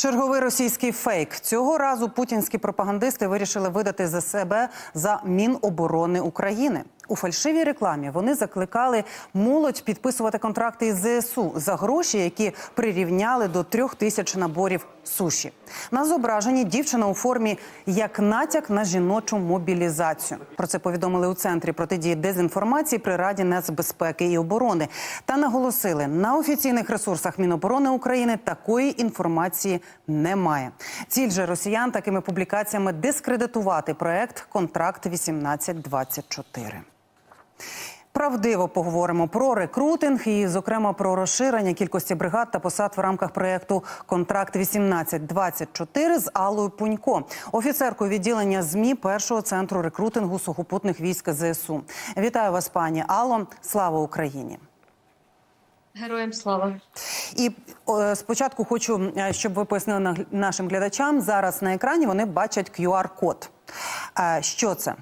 Черговий російський фейк цього разу путінські пропагандисти вирішили видати за себе за Міноборони України. У фальшивій рекламі вони закликали молодь підписувати контракти із ЗСУ за гроші, які прирівняли до трьох тисяч наборів суші. На зображенні дівчина у формі як натяк на жіночу мобілізацію. Про це повідомили у центрі протидії дезінформації при раді нацбезпеки і оборони та наголосили на офіційних ресурсах Міноборони України такої інформації немає. Ціль же росіян такими публікаціями дискредитувати проект Контракт 1824 Правдиво поговоримо про рекрутинг і, зокрема, про розширення кількості бригад та посад в рамках проєкту Контракт 1824 з Аллою Пунько, офіцеркою відділення змі першого центру рекрутингу сухопутних військ ЗСУ. Вітаю вас, пані Алло. Слава Україні! Героям слава. І спочатку хочу, е, щоб ви пояснили на- нашим глядачам. Зараз на екрані вони бачать QR-код. Е, що це?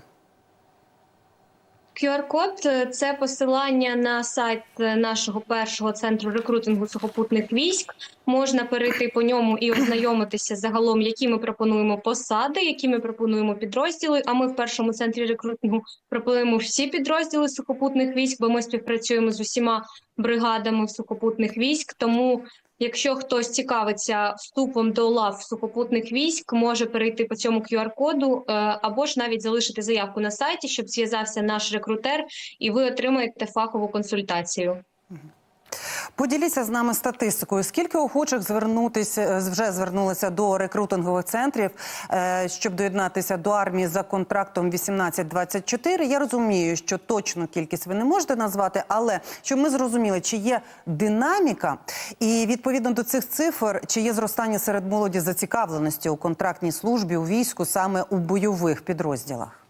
QR-код е, – це посилання на сайт е, нашого першого центру рекрутингу сухопутних військ. Можна перейти по ньому і ознайомитися загалом, які ми пропонуємо посади, які ми пропонуємо підрозділи. А ми в першому центрі рекрутингу пропонуємо всі підрозділи сухопутних військ, бо ми співпрацюємо з усіма бригадами сухопутних військ. Тому Якщо хтось цікавиться вступом до лав сухопутних військ, може перейти по цьому QR-коду е, або ж навіть залишити заявку на сайті, щоб зв'язався наш рекрутер, і ви отримаєте фахову консультацію. Поділіться з нами статистикою. Скільки охочих звернутися е, вже звернулися до рекрутингових центрів, е, щоб доєднатися до армії за контрактом 1824? Я розумію, що точну кількість ви не можете назвати, але щоб ми зрозуміли, чи є динаміка, і відповідно до цих цифр, чи є зростання серед молоді зацікавленості у контрактній службі у війську саме у бойових підрозділах.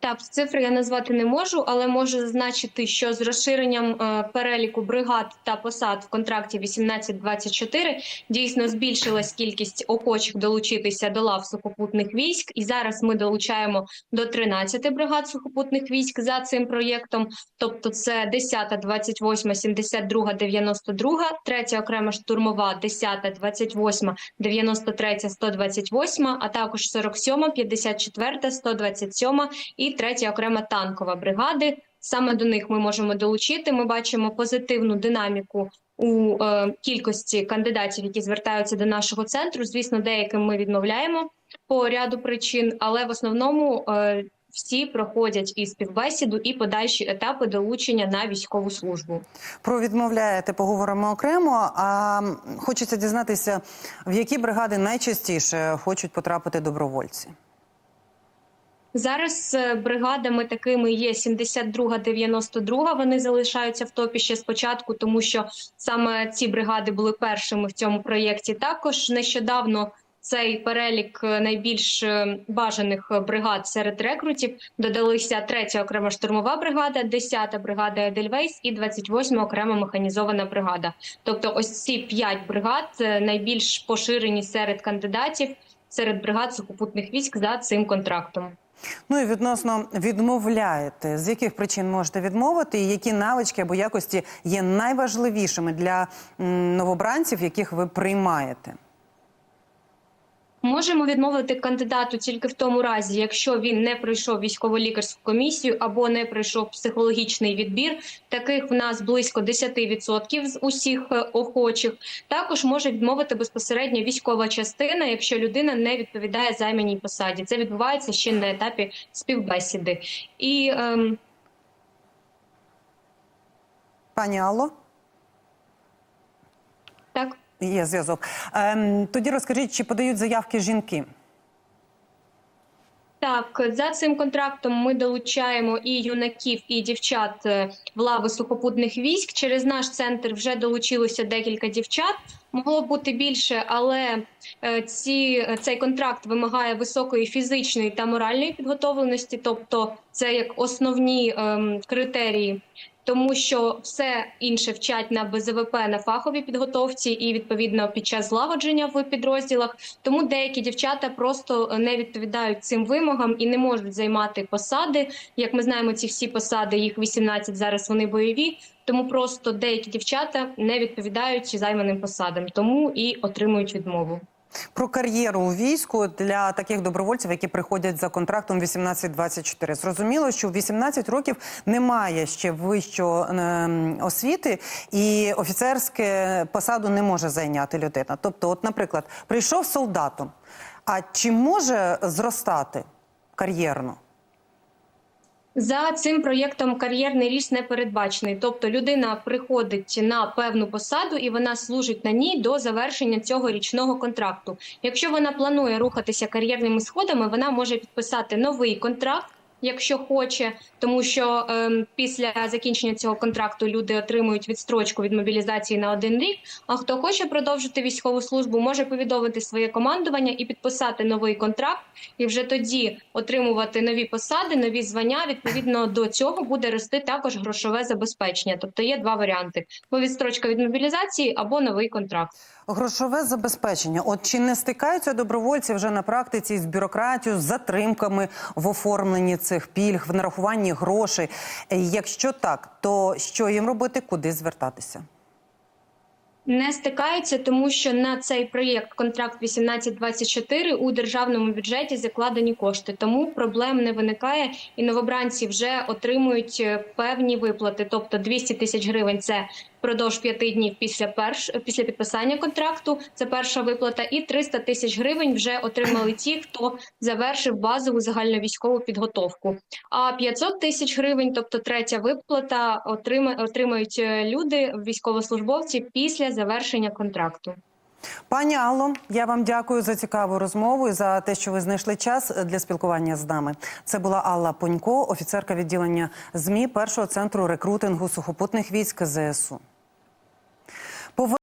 Так, цифри я назвати не можу, але можу зазначити, що з розширенням е, переліку бригад та посад в контракті 1824 дійсно збільшилась кількість охочих долучитися до лав сухопутних військ, і зараз ми долучаємо до 13 бригад сухопутних військ за цим проєктом. Тобто, це 10, 28, 72, 92, 3 окрема штурмова, 10, 28, 93, 128, а також 47, 54, 127 і 3 окрема танкова бригади. Саме до них ми можемо долучити. Ми бачимо позитивну динаміку у е, кількості кандидатів, які звертаються до нашого центру. Звісно, деяким ми відмовляємо по ряду причин, але в основному е, всі проходять і співбесіду, і подальші етапи долучення на військову службу. Про відмовляєте поговоримо окремо. А хочеться дізнатися, в які бригади найчастіше хочуть потрапити добровольці. Зараз е, бригадами такими є 72, 92, Вони залишаються в топі ще спочатку, тому що саме ці бригади були першими в цьому проєкті. Також нещодавно цей перелік е, найбільш е, бажаних бригад серед рекрутів додалися 3 окрема штурмова бригада, 10 бригада Едельвейс і 28 окрема механізована бригада. Тобто, ось ці п'ять бригад найбільш поширені серед кандидатів, серед бригад сухопутних військ за цим контрактом. Ну і відносно відмовляєте, з яких причин можете відмовити, і які навички або якості є найважливішими для новобранців, яких ви приймаєте? Можемо відмовити кандидату тільки в тому разі, якщо він не пройшов військово-лікарську комісію або не пройшов психологічний відбір. Таких в нас близько 10% з усіх е, охочих. Також може відмовити безпосередньо військова частина, якщо людина не відповідає займаній посаді. Це відбувається ще на етапі співбесіди. І ем, Пані Алло. Є зв'язок. Ем, тоді розкажіть, чи подають заявки жінки? Так, за цим контрактом ми долучаємо і юнаків, і дівчат е, в лави сухопутних військ. Через наш центр вже долучилося декілька дівчат. Могло бути більше, але е, ці е, цей контракт вимагає високої фізичної та моральної підготовленості, тобто це як основні ем, критерії. Тому що все інше вчать на БЗВП на фаховій підготовці і відповідно під час злагодження в підрозділах. Тому деякі дівчата просто не відповідають цим вимогам і не можуть займати посади. Як ми знаємо, ці всі посади, їх 18, зараз вони бойові. тому просто деякі дівчата не відповідають займаним посадам, тому і отримують відмову. Про кар'єру у війську для таких добровольців, які приходять за контрактом 18-24. Зрозуміло, що в 18 років немає ще вищої ем, освіти, і офіцерське посаду не може зайняти людина. Тобто, от, наприклад, прийшов солдатом. А чи може зростати кар'єрно? За цим проєктом кар'єрний ріст не передбачений. Тобто людина приходить на певну посаду і вона служить на ній до завершення цього річного контракту. Якщо вона планує рухатися кар'єрними сходами, вона може підписати новий контракт. Якщо хоче, тому що ем, після закінчення цього контракту люди отримують відстрочку від мобілізації на один рік. А хто хоче продовжити військову службу, може повідомити своє командування і підписати новий контракт, і вже тоді отримувати нові посади, нові звання. Відповідно до цього буде рости також грошове забезпечення. Тобто є два варіанти: або відстрочка від мобілізації, або новий контракт. Грошове забезпечення. От чи не стикаються добровольці вже на практиці з бюрократією, з затримками в оформленні цих пільг, в нарахуванні грошей? Якщо так, то що їм робити, куди звертатися? Не стикаються, тому що на цей проєкт контракт 1824 у державному бюджеті закладені кошти, тому проблем не виникає, і новобранці вже отримують е, певні виплати. Тобто 200 тисяч гривень це впродовж п'яти днів після перш після підписання контракту. Це перша виплата, і 300 тисяч гривень вже отримали ті, хто завершив базову загальновійськову підготовку. А 500 тисяч гривень, тобто третя виплата, отрима, отримають е, люди, військовослужбовці після завершення контракту. Пані Алло, я вам дякую за цікаву розмову і за те, що ви знайшли час для спілкування з нами. Це була Алла Понько, офіцерка відділення ЗМІ першого центру рекрутингу сухопутних військ ЗСУ.